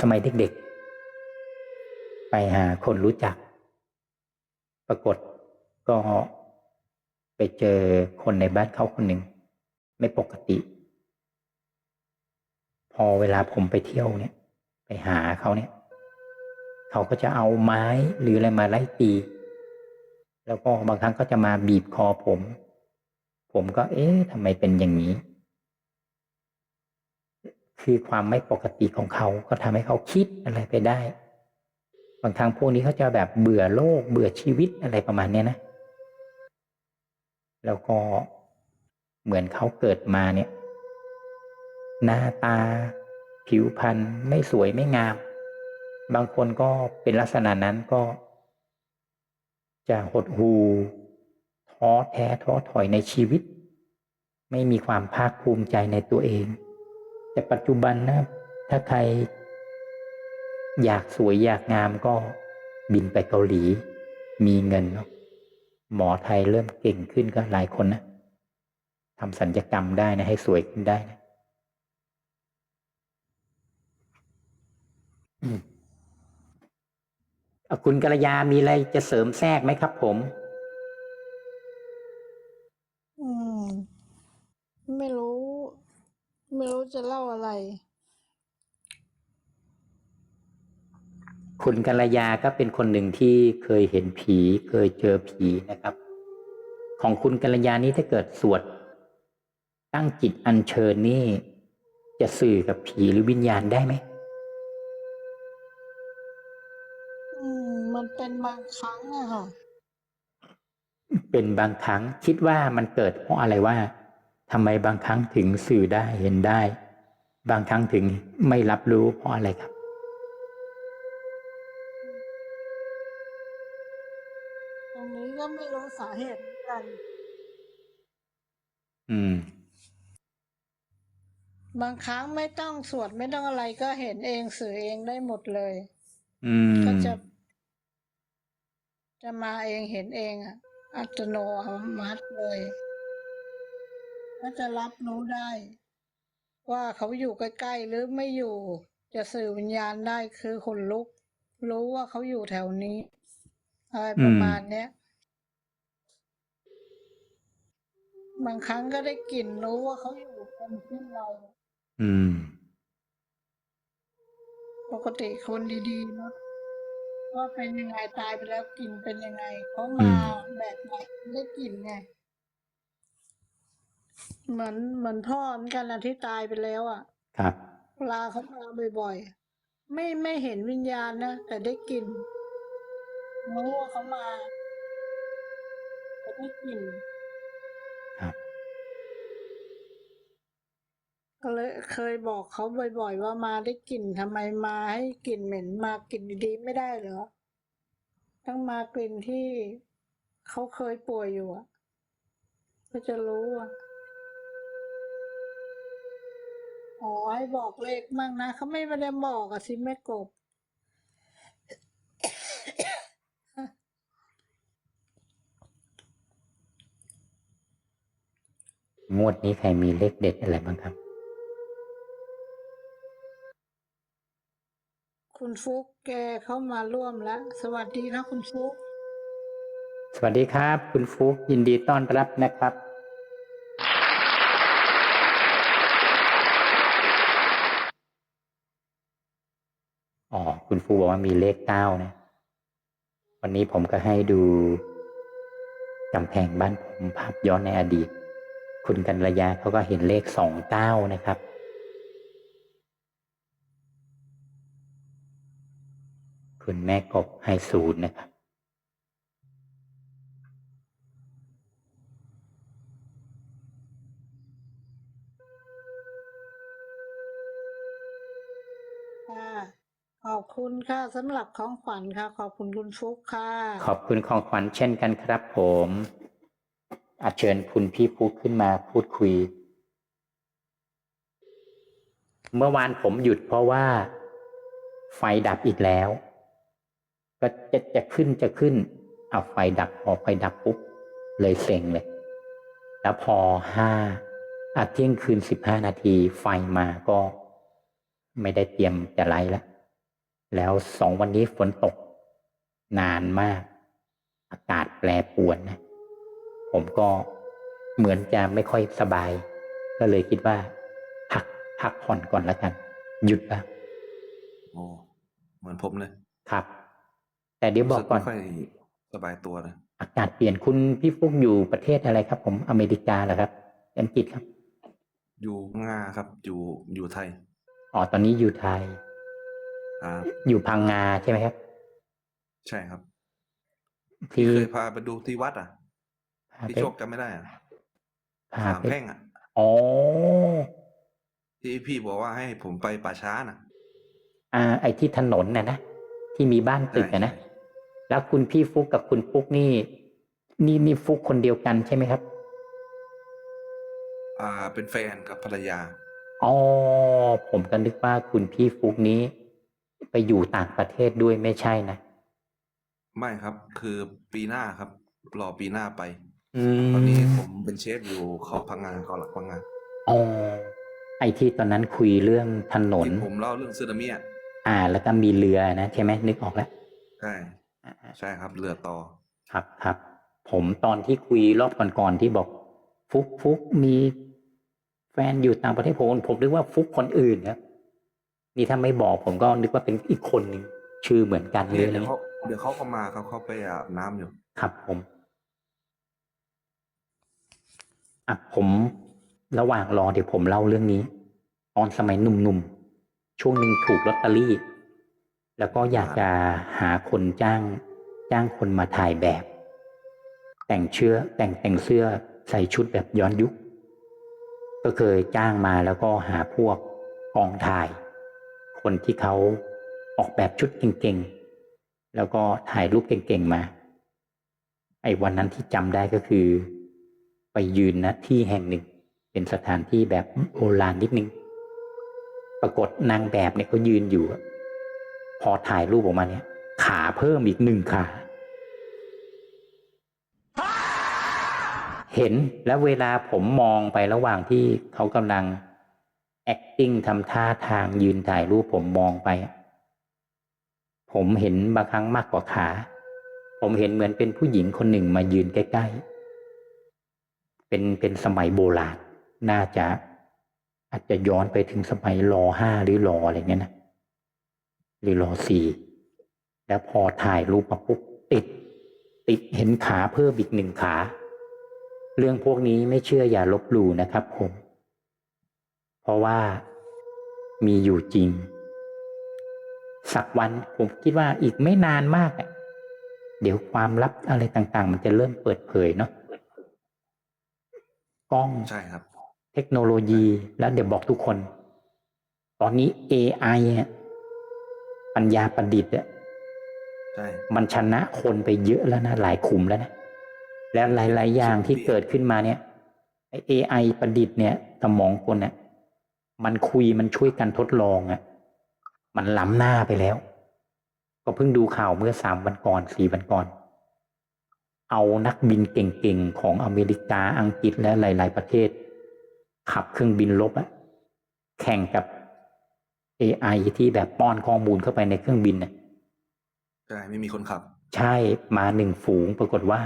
สมัยเด็กๆ ไปหาคนรู้จัก ปรากฏก็ไปเจอคนในบ้านเขาคนหนึ่ง ไม่ปกติ พอเวลาผมไปเที่ยวเนี่ย ไปหาเขาเนี่ย เขาก็จะเอาไม้หรืออะไรมาไล่ตี แล้วก็บางครั้งก็จะมาบีบคอผม ผมก็เอ๊ะทำไมเป็นอย่างนี้ คือความไม่ปกติของเขา ก็ทำให้เขาคิดอะไรไปได้ บางครั้งพวกนี้เขาจะแบบเบื่อโลก เบื่อชีวิตอะไรประมาณเนี้ยนะ แล้วก็เหมือนเขาเกิดมาเนี่ย หน้าตา ผิวพรรณไม่สวยไม่งาม บางคนก็เป็นลักษณะนั้นก็ จะหดหูท้อแท้ท้อถอยในชีวิต ไม่มีความภาคภูมิใจในตัวเอง แต่ปัจจุบันนะถ้าใคร อยากสวยอยากงามก็บินไปเกาหลี มีเงินเนาะหมอไทยเริ่มเก่งขึ้นก็หลายคนนะทำสัญญกรรมได้นะให้สวยขึ้นได้นะอคุณกัลยามีอะไรจะเสริมแทรกไหมครับผม อืม ไม่รู้ ไม่รู้จะเล่าอะไร คุณกัลยาก็เป็นคนหนึ่งที่เคยเห็นผี เคยเจอผีนะครับ ของคุณกัลยานี้ถ้าเกิดสวด ตั้งจิตอัญเชิญนี่ จะสื่อกับผีหรือวิญญาณได้ไหมอืมมันเป็นบางครั้งอะค่ะ เป็นบางครั้งคิดว่ามันเกิดเพราะอะไรว่าทำไมบางครั้งถึงสื่อได้เห็นได้ บางครั้งถึงไม่รับรู้เพราะอะไรครับ อืม บางครั้งไม่ต้องสวดไม่ต้องอะไรก็เห็นเองสื่อเองได้หมดเลย อืม ก็จะ จะมาเองเห็นเองอะอัตโนมัติเลย ก็จะรับรู้ได้ ว่าเขาอยู่ใกล้ๆหรือไม่อยู่ จะสื่อวิญญาณได้คือคนลุก รู้ว่าเขาอยู่แถวนี้อะไรประมาณเนี้ย บางครั้งก็ได้กลิ่นรู้ว่าเขาอยู่ตรงที่เรา อืม ปกติคนดีๆเนาะว่าเป็นยังไงตายไปแล้วกลิ่นเป็นยังไงเขามาแบบไหนได้กลิ่นไงเหมือนเหมือนพ่อเหมือนกันนะที่ตายไปแล้วอะ ครับ เวลาเขามาบ่อยๆ ไม่ไม่เห็นวิญญาณนะ แต่ได้กลิ่นรู้ว่าเขามาแต่ได้กลิ่น ครับ ก็เลยเคยบอกเขาบ่อย ๆ ว่ามาได้กลิ่นทำไมมาให้กลิ่นเหม็นมากลิ่นดีๆไม่ได้เหรอต้องมากลิ่นที่เขาเคยป่วยอยู่อะก็จะรู้อะอ๋อให้บอกเลขมั่งนะเขาไม่ได้บอกอะสิแม่กบงวดนี้ใครมีเลขเด็ดอะไรบ้างครับ คุณฟุกแกเข้ามาร่วมแล้ว สวัสดีนะคุณฟุก สวัสดีครับ คุณฟุกยินดีต้อนรับนะครับ อ๋อ คุณฟูบอกว่ามีเลขเก้านะ วันนี้ผมก็ให้ดูกำแพงบ้านผมภาพย้อนในอดีต คุณกัลยาเขาก็เห็นเลขสองเก้านะครับ คุณแม่กบให้ศูนย์นะครับค่ะขอบคุณค่ะสำหรับของขวัญค่ะ ขอบคุณคุณฟุกค่ะ ขอบคุณของขวัญเช่นกันครับผมอาเชิญคุณพี่พูดขึ้นมาพูดคุย เมื่อวานผมหยุดเพราะว่า ไฟดับอีกแล้ว ก็จะจะขึ้นจะขึ้น เอาไฟดับพอไฟดับปุ๊บ เลยเซ็งเลย แล้วพอห้าอาเที่ยงคืนสิบห้านาทีไฟมาก็ไม่ได้เตรียมจะไล่ละแล้วสองวันนี้ฝนตก นานมาก อากาศแปรปรวนนะ ผมก็เหมือนจะไม่ค่อยสบาย ก็เลยคิดว่า พักพักผ่อนก่อนแล้วกัน หยุดละโอ้เหมือนผมเลย ครับ แต่เดี๋ยวบอกก่อนรู้สึไม่ค่อยสบายตัวเลยอากาศเปลี่ยนคุณพี่ฟุกอยู่ประเทศอะไรครับ ผมอเมริกาเหรอครับ อังกฤษครับ อยู่งาครับ อยู่อยู่ไทย อ๋อ ตอนนี้อยู่ไทย ครับ อยู่พังงาใช่ไหมครับ ใช่ครับ ที่เคยพาไปดูที่วัดอะ พาที่ไปโชคจำไม่ได้อะพาสามไปแพร่งอะ อ๋อ ที่พี่บอกว่าให้ผมไปป่าช้าน่ะ อ่า ไอ้ที่ถนนน่ะนะ ที่มีบ้านตึกอะนะ ใช่ แล้วคุณพี่ฟุกกับคุณปุ๊กนี่ นี่นี่ฟุกคนเดียวกันใช่ไหมครับ อ่า เป็นแฟนกับภรรยาอ๋อผมก็นึกว่าคุณพี่ฟุกนี้ ไปอยู่ต่างประเทศด้วยไม่ใช่นะไม่ครับ คือปีหน้าครับ รอปีหน้าไปอืมตอนนี้ผมเป็นเชฟอยู่เขาพังงานเขาหลักพังงานอ๋อไอ้ที่ตอนนั้นคุยเรื่องถนนที่ผมเล่าเรื่องซึนามิอะอ่า แล้วก็มีเรือนะใช่ไหมนึกออกแล้วใช่ ใช่ครับ เรือต่อครับครับ ผมตอนที่คุยรอบก่อนๆที่บอกฟุกฟุกมีแฟนอยู่ต่างประเทศผมผมนึกว่าฟุกคนอื่นครับนี่ถ้าไม่บอกผมก็นึกว่าเป็นอีกคนหนึ่งชื่อเหมือนกันเลเดี๋ยยวนะเขาเดี๋ยวเขาก็มาครับเขาไปอาบน้ำอยู่ ครับผมอะผมระหว่างรอเดี๋ยวผมเล่าเรื่องนี้ ตอนสมัยหนุ่มๆช่วงหนึ่งถูกลอตเตอรี่ แล้วก็อยากจะหาคนจ้าง จ้างคนมาถ่ายแบบ แต่งเชื้อแต่งแต่งเสื้อใส่ชุดแบบย้อนยุค ก็เคยจ้างมาแล้วก็หาพวกกองถ่าย คนที่เขาออกแบบชุดเก่งๆ แล้วก็ถ่ายรูปเก่งๆมา ไอ้วันนั้นที่จำได้ก็คือ ไปยืนนะที่แห่งหนึ่ง เป็นสถานที่แบบโบราณนิดนึง ปรากฏนางแบบเนี่ยเขายืนอยู่ พอถ่ายรูปออกมาเนี่ย ขาเพิ่มอีกหนึ่งขา เห็นแล้วเวลาผมมองไประหว่างที่เขากำลัง acting ทำท่าทางยืนถ่ายรูปผมมองไป ผมเห็นบางครั้งมากกว่าขา ผมเห็นเหมือนเป็นผู้หญิงคนหนึ่งมายืนใกล้ ๆ เป็นเป็นสมัยโบราณ น่าจะอาจจะย้อนไปถึงสมัยรอห้าหรือรออะไรเงี้ยนะ หรือรอสี่แล้วพอถ่ายรูปมาปุ๊บติด ติดเห็นขาเพิ่มอีกหนึ่งขา เรื่องพวกนี้ไม่เชื่ออย่าลบหลู่นะครับผม เพราะว่ามีอยู่จริง สักวันผมคิดว่าอีกไม่นานมากอะเดี๋ยวความลับอะไรต่างๆ มันจะเริ่มเปิดเผยเนาะกล้องใช่ครับ เทคโนโลยีแล้วเดี๋ยวบอกทุกคน ตอนนี้ AI อะ ปัญญาประดิษฐ์อะใช่มันชนะคนไปเยอะแล้วนะ หลายขุมแล้วนะ แล้วหลาย ๆ อย่างที่เกิดขึ้นมาเนี่ยไอ้ AI ประดิษฐ์เนี่ยสมองคนเนี่ยมันคุยมันช่วยกันทดลองอะมันล้ำหน้าไปแล้ว ก็เพิ่งดูข่าวเมื่อสามวันก่อนสี่วันก่อน เอานักบินเก่งๆ ของอเมริกาอังกฤษและหลาย ๆ ประเทศ ขับเครื่องบินลบอะแข่งกับ AI ที่แบบป้อนข้อมูลเข้าไปในเครื่องบินน่ะใช่ไม่มีคนขับ ใช่มาหนึ่งฝูงปรากฏว่า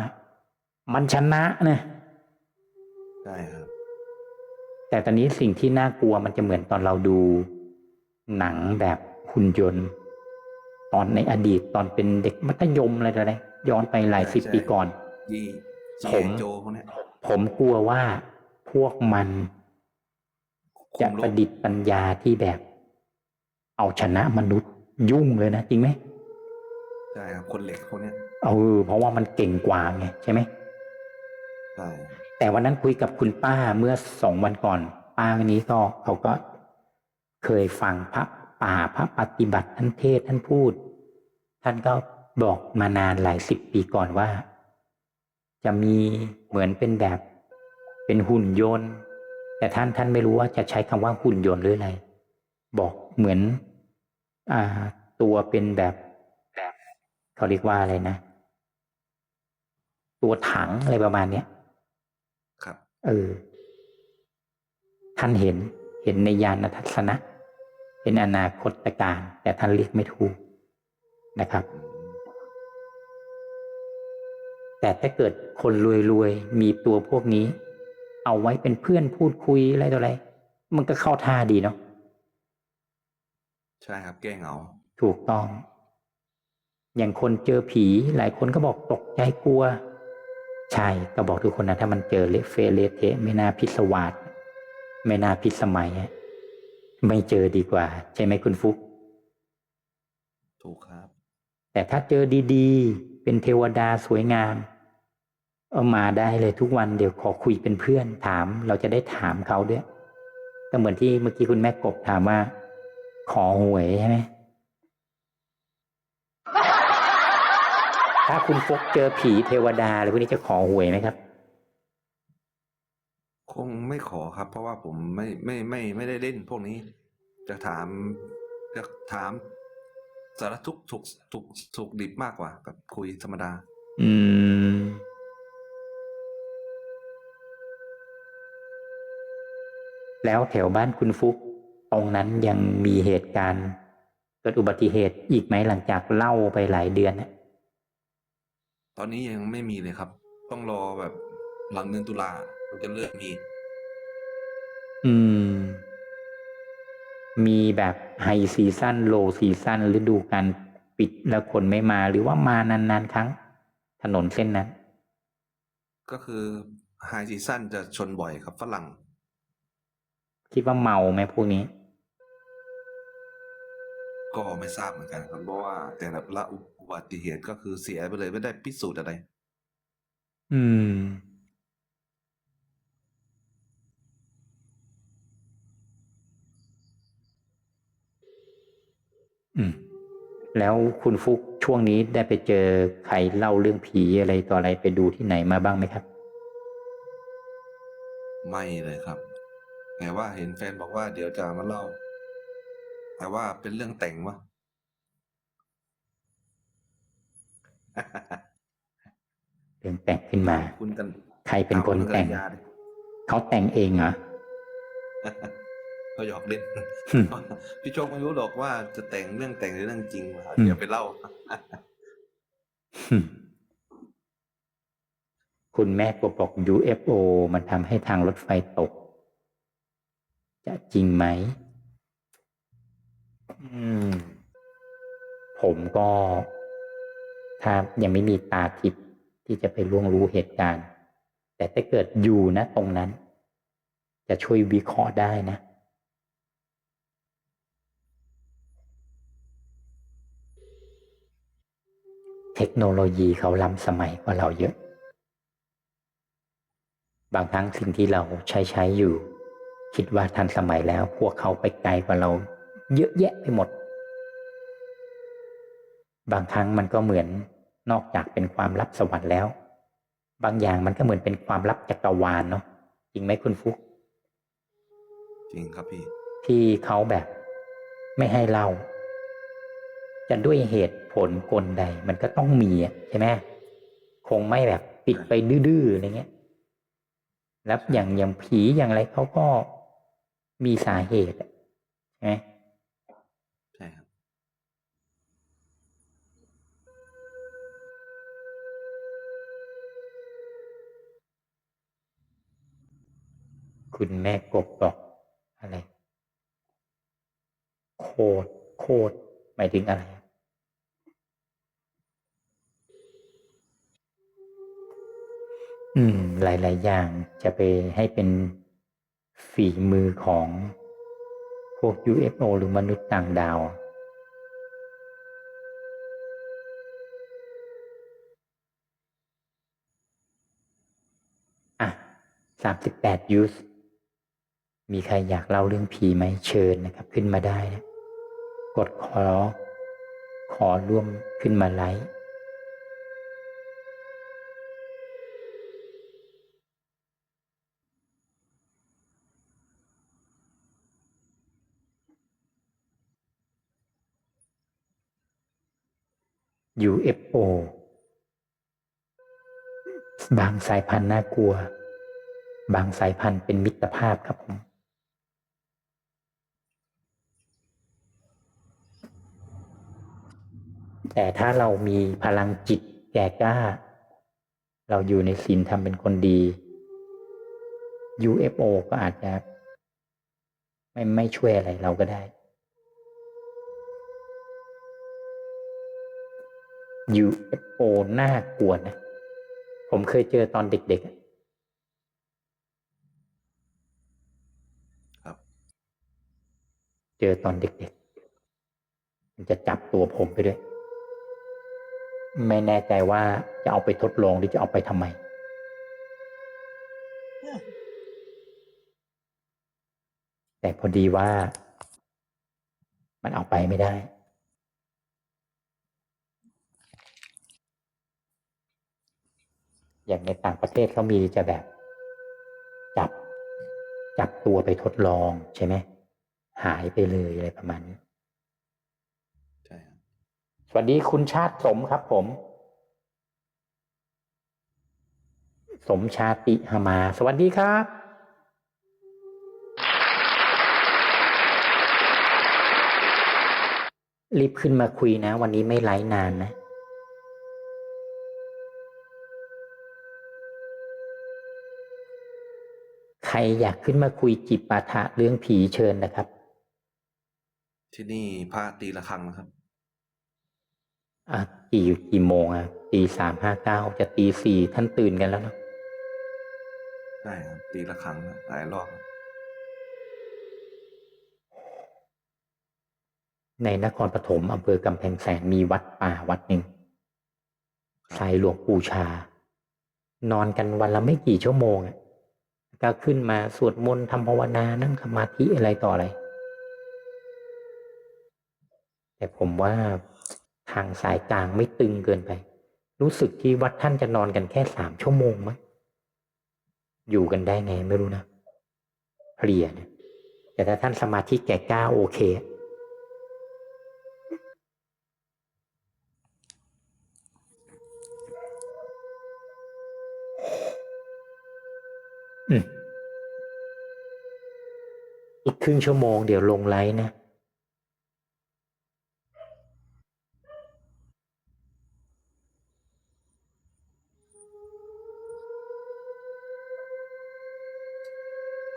มันชนะนะใช่ครับ แต่ตอนนี้สิ่งที่น่ากลัวมันจะเหมือนตอนเราดู หนังแบบหุ่นยนต์ ตอนในอดีตตอนเป็นเด็กมัธยมอะไรต่ออะไรย้อนไปหลายใช่สิบใช่ปีก่อนยี่ผจีมโจพวกเนี้ยผมกลัวว่าพวกมันคุจะมปโลระกดิษฐ์ปัญญาที่แบบ เอาชนะมนุษย์ยุ่งเลยนะจริงไหมใช่ครับคนเหล็กพวกเนี้ยเออเพราะว่ามันเก่งกว่าไงใช่ไหมใช่แต่วันนั้นคุยกับคุณป้าเมื่อสองวันก่อน ป้าคนนี้ก็เขาก็เคยฟังพระป่าพระปฏิบัติท่านเทศน์ท่านพูด ท่านก็บอกมานานหลายสิบปีก่อนว่า จะมีเหมือนเป็นแบบ เป็นหุ่นยนต์ แต่ท่านท่านไม่รู้ว่าจะใช้คำว่าหุ่นยนต์หรืออะไร บอกเหมือน อ่า ตัวเป็นแบบแบบเขาเรียกว่าอะไรนะ ตัวถังอะไรประมาณเนี้ยครับ เออ ท่านเห็นเห็นในยานทัศนะ เป็นอนาคตการ แต่ท่านเรียกไม่ถูกนะครับอืมแต่ถ้าเกิดคนรวยๆ มีตัวพวกนี้ เอาไว้เป็นเพื่อนพูดคุยอะไรต่ออะไร มันก็เข้าท่าดีเนาะ ใช่ครับ แก้เหงา ถูกต้อง อย่างคนเจอผี หลายคนก็บอกตกใจกลัว ใช่ก็บอกทุกคนนะถ้ามันเจอเละเฟะเละเทะไม่น่าพิศวาสไม่น่าพิสมัยอะไม่เจอดีกว่า ใช่ไหมคุณฟุก ถูกครับ แต่ถ้าเจอดีๆ เป็นเทวดาสวยงาม เอามาได้เลยทุกวันเดี๋ยวขอคุยเป็นเพื่อนถาม เราจะได้ถามเขาด้วยก็เหมือนที่เมื่อกี้คุณแม่กบถามว่า ขอหวยใช่ไหมถ้าคุณฟกเจอผีเทวดาอะไรพวกนี้จะขอหวยไหมครับ คงไม่ขอครับ เพราะว่าผมไม่ไม่ไม่ไม่ได้เล่นพวกนี้ จะถามจะถามสารทุกข์ถูกถูกถูกดิบมากกว่า กับคุยธรรมดา อืม แล้วแถวบ้านคุณฟุก ตรงนั้นยังมีเหตุการณ์เกิดอุบัติเหตุอีกไหมหลังจากเล่าไปหลายเดือนน่ะตอนนี้ยังไม่มีเลยครับ ต้องรอแบบหลังเดือนตุลาถึงจะเริ่มมี อืม มีแบบไฮซีซั่นโลซีซั่นฤดูการปิดแล้วคนไม่มาหรือว่ามานานๆครั้ง ถนนเส้นนั้น ก็คือไฮซีซั่นจะชนบ่อยครับฝรั่ง คิดว่าเมาไหมพวกนี้ ก็ไม่ทราบเหมือนกันครับเพราะว่าแต่ละอุบัติเหตุก็คือเสียไปเลยไม่ได้พิสูจน์อะไร อืม อืม แล้วคุณฟุกช่วงนี้ได้ไปเจอใครเล่าเรื่องผีอะไรต่ออะไรไปดูที่ไหนมาบ้างไหมครับ ไม่เลยครับ แต่ว่าเห็นแฟนบอกว่าเดี๋ยวจะมาเล่า แต่ว่าเป็นเรื่องแต่งวะเรื่องแต่งขึ้นมา คุณกันใครเป็นคนแต่งถามณกัลยาดิเขาแต่งเองเหรอก็หยอกเล่นอืมพี่โชคไม่รู้หรอกว่าจะแต่งเรื่องแต่งหรือเรื่องจริงมาอืมเดี๋ยวไปเล่าอืมคุณแม่ก็บอก UFO มันทำให้ทางรถไฟตก จะจริงไหมอืม ผมก็ถ้ายังไม่มีตาทิพย์ที่จะไปล่วงรู้เหตุการณ์ แต่ถ้าเกิดอยู่นะตรงนั้น จะช่วยวิเคราะห์ได้นะ เทคโนโลยีเขาล้ำสมัยกว่าเราเยอะ บางครั้งสิ่งที่เราใช้ใช้อยู่ คิดว่าทันสมัยแล้ว พวกเขาไปไกลกว่าเรา เยอะแยะไปหมด บางครั้งมันก็เหมือนนอกจากเป็นความลับสวรรค์แล้ว บางอย่างมันก็เหมือนเป็นความลับจักรวาลเนาะจริงไหมคุณฟุกจริงครับพี่ ที่เขาแบบไม่ให้เล่าจะด้วยเหตุผลกลใด มันก็ต้องมีอะใช่ไหมคงไม่แบบปิดไปดื้อๆอะไรเงี้ยแล้วอย่างอย่างผีอย่างอะไรเขาก็มีสาเหตุอะใช่ไหม คุณแม่กบบอกอะไร โคตรโคตรหมายถึงอะไร อืม หลาย ๆ อย่างจะไปให้เป็นฝีมือของพวก UFO หรือมนุษย์ต่างดาว อะสามสิบแปดยูส มีใครอยากเล่าเรื่องผีไหมเชิญนะครับ ขึ้นมาได้นะกดขอ ขอร่วมขึ้นมาไลค์ UFO บางสายพันธุ์น่ากลัว บางสายพันธุ์เป็นมิตรภาพครับผม แต่ถ้าเรามีพลังจิตแก่กล้า เราอยู่ในศีลทำเป็นคนดี UFO ก็อาจจะ ไม่ไม่ช่วยอะไรเราก็ได้ UFO น่ากลัวนะ ผมเคยเจอตอนเด็กๆอะครับเจอตอนเด็กๆ มันจะจับตัวผมไปด้วย ไม่แน่ใจว่าจะเอาไปทดลองหรือจะเอาไปทำไม แต่พอดีว่ามันเอาไปไม่ได้ อย่างในต่างประเทศเขามีจะแบบ จับ จับตัวไปทดลองใช่ไหม หายไปเลยอะไรประมาณนี้ สวัสดีคุณชาติสมครับผม สมชาติหมา สวัสดีครับ รีบขึ้นมาคุยนะ วันนี้ไม่ไลฟ์นานนะใครอยากขึ้นมาคุยจิปาถะเรื่องผีเชิญนะครับ ที่นี่พระตีละครังนะครับ อะกี่กี่โมงอะตีสามห้าเก้าจะตีสี่ท่านตื่นกันแล้วเนอะใช่ครับตีละครังหลายรอบครับในนครปฐมอำเภอกำแพงแสนมีวัดป่าวัดหนึ่งใส่หลวงปู่ชา นอนกันวันละไม่กี่ชั่วโมงอะก็ขึ้นมาสวดมนต์ทำภาวนานั่งสมาธิอะไรต่ออะไร แต่ผมว่า ทางสายกลางไม่ตึงเกินไป รู้สึกที่วัดท่านจะนอนกันแค่สามชั่วโมงมั้งอยู่กันได้ไงไม่รู้นะเพลียนะแต่ถ้าท่านสมาธิแก่กล้าโอเค อีกครึ่งชั่วโมงเดี๋ยวลงไลน์นะ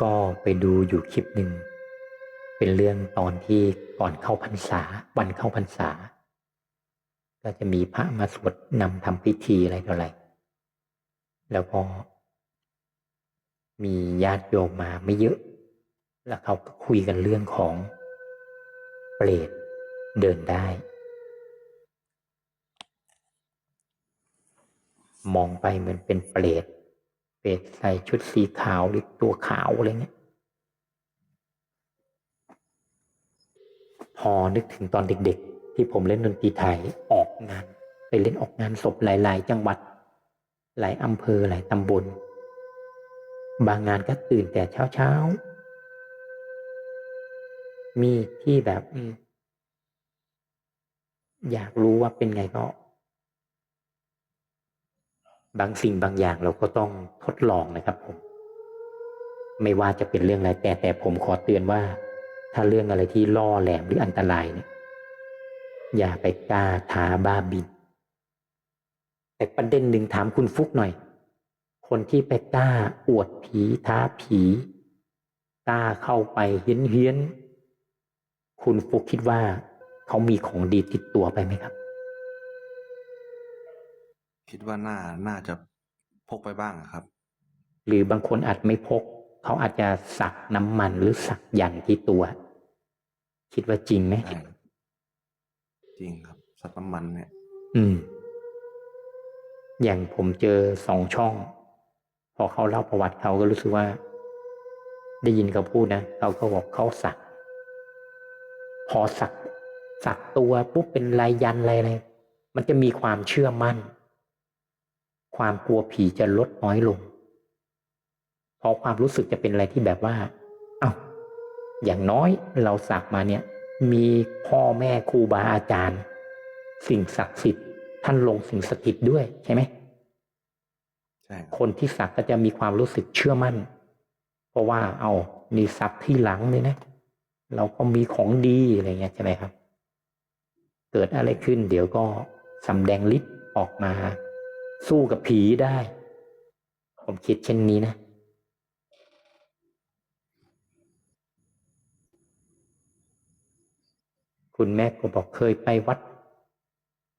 ก็ไปดูอยู่คลิปหนึ่ง เป็นเรื่องตอนที่ก่อนเข้าพรรษาวันเข้าพรรษา ก็จะมีพระมาสวดนำทำพิธีอะไรต่ออะไร แล้วก็ มีญาติโยมมาไม่เยอะ แล้วเขาก็คุยกันเรื่องของเปรตเดินได้ มองไปเหมือนเป็นเปรต เปรตใส่ชุดสีขาวหรือตัวขาวอะไรเงี้ย พอนึกถึงตอนเด็กๆ ที่ผมเล่นดนตรีไทยออกงานไปเล่นออกงานศพหลาย ๆ จังหวัด หลายอำเภอหลายตำบล บางงานก็ตื่นแต่เช้าๆ มีที่แบบอยากรู้ว่าเป็นไงก็ บางสิ่งบางอย่างเราก็ต้องทดลองนะครับผม ไม่ว่าจะเป็นเรื่องอะไรแต่แต่ผมขอเตือนว่า ถ้าเรื่องอะไรที่ล่อแหลมหรืออันตรายเนี่ย อย่าไปกล้าท้าบ้าบิน แต่ประเด็นหนึ่งถามคุณฟุกหน่อย คนที่ไปกล้าอวดผีท้าผีกล้าเข้าไปเฮี้ยนเฮี้ยน คุณฟุกคิดว่า เขามีของดีติดตัวไปไหมครับ คิดว่าน่าน่าจะพกไปบ้างอะครับ หรือบางคนอาจไม่พก เขาอาจจะสักน้ำมันหรือสักยันต์ที่ตัว คิดว่าจริงไหมใช่ครับจริงครับ สัตว์น้ำมันเนี่ย อืม อย่างผมเจอสองช่อง พอเขาเล่าประวัติเขาก็รู้สึกว่า ได้ยินเขาพูดนะเขาก็บอกเขาสัก พอสักสักตัวปุ๊บเป็นลายยันต์อะไรอะไรมันจะมีความเชื่อมั่น ความกลัวผีจะลดน้อยลง เพราะความรู้สึกจะเป็นอะไรที่แบบว่า เอา้า อย่างน้อยเราสักมาเนี่ย มีพ่อแม่ครูบาอาจารย์ สิ่งศักดิ์สิทธิ์ท่านลงสิ่งสถิตด้วยใช่ไหมใช่ครับคนที่สักก็จะมีความรู้สึกเชื่อมั่น เพราะว่าเอานี่สักที่หลังเลยนะ เราก็มีของดีอะไรเงี้ยใช่ไหมครับ เกิดอะไรขึ้น เดี๋ยวก็สำแดงฤทธิ์ออกมา สู้กับผีได้ ผมคิดเช่นนี้นะ คุณแม่ก็บอกเคยไปวัด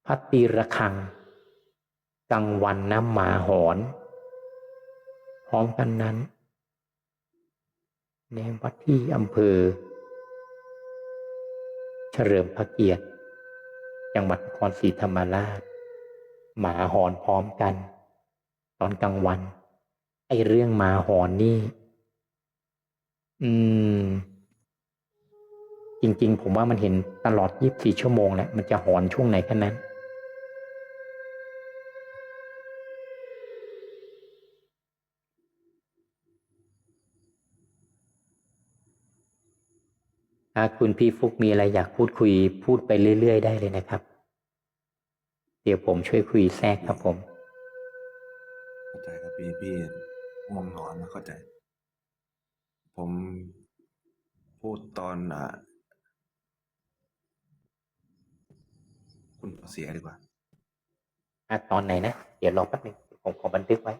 พัตตีระคังกลางวันน้ำหมาหอน พร้อมกันนั้น ในวัดที่อำเภอ เฉลิมพระเกียรติจังหวัดนครศรีธรรมราช หมาหอนพร้อมกัน ตอนกลางวัน ไอเรื่องหมาหอนนี่ อืม จริง ๆ ผมว่ามันเห็นตลอด 24 ชั่วโมงแหละมันจะหอนช่วงไหนแค่นั้น ถ้าคุณพี่ฟุกมีอะไรอยากพูดคุยพูดไปเรื่อย ๆ ได้เลยนะครับ เดี๋ยวผมช่วยคุยแทรกครับผม เข้าใจครับพี่พี่ง่วงนอนนะเข้าใจ ผมพูดตอนอะคุณพ่อเสียดีกว่าอะตอนไหนนะ เดี๋ยวรอแป๊บนึงผมขอบันทึกไว้